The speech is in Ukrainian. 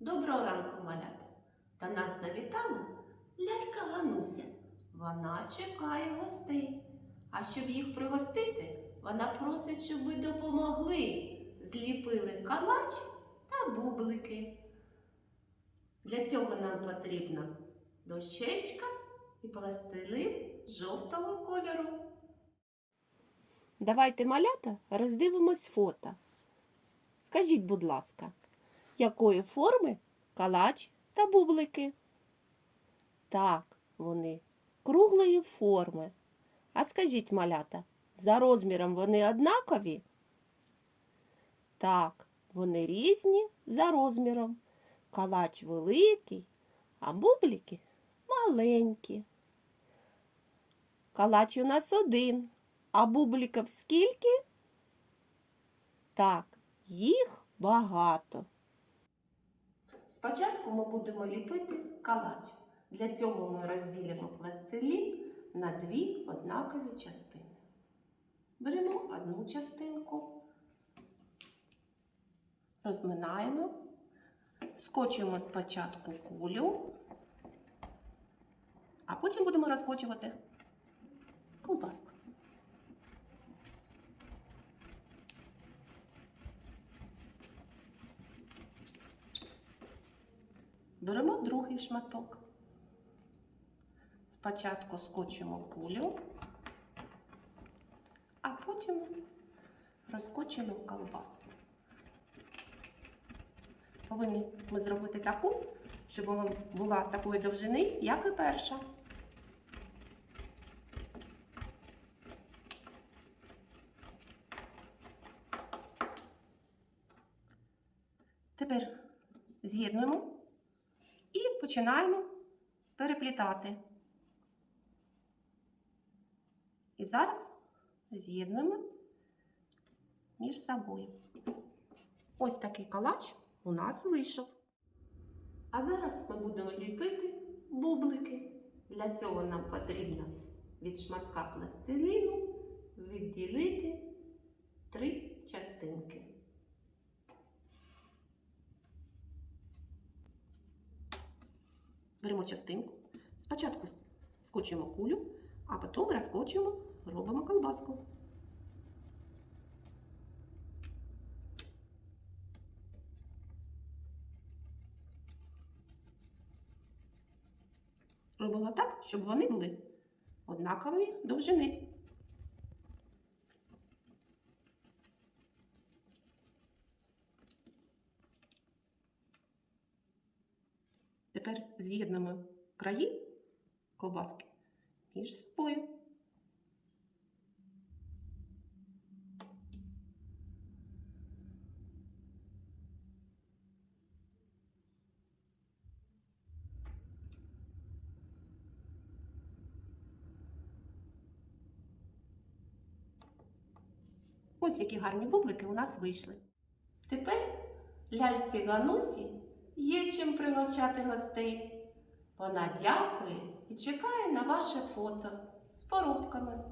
Доброго ранку, малята! Та нас завітала лялька Гануся. Вона чекає гостей. А щоб їх пригостити, вона просить, щоб ви допомогли. Зліпили калач та бублики. Для цього нам потрібна дощечка і пластилин жовтого кольору. Давайте, малята, роздивимось фото. Скажіть, будь ласка, якої форми калач та бублики? Так, вони круглої форми. А скажіть, малята, за розміром вони однакові? Так, вони різні за розміром. Калач великий, а бублики маленькі. Калач у нас один, а бубликів скільки? Так, їх багато. Спочатку ми будемо ліпити калач. Для цього ми розділимо пластилін на дві однакові частини. Беремо одну частинку, розминаємо, скочуємо спочатку кулю, а потім будемо розкочувати колбаску. Беремо другий шматок. Спочатку скочимо кулю, а потім розкочимо колбаску. Повинні ми зробити таку, щоб вона була такої довжини, як і перша. Тепер з'єднуємо і починаємо переплітати. І зараз з'єднуємо між собою. Ось такий калач у нас вийшов. А зараз ми будемо ліпити бублики. Для цього нам потрібно від шматка пластиліну відділити три частинки. Беремо частинку. Спочатку скочуємо кулю, а потім розкочуємо, робимо колбаску. Робимо так, щоб вони були однакової довжини. Тепер з'єднуємо краї ковбаски між собою. Ось які гарні бублики у нас вийшли. Тепер ляльці Ганусі є чим пригощати гостей. Вона дякує і чекає на ваше фото з порубками.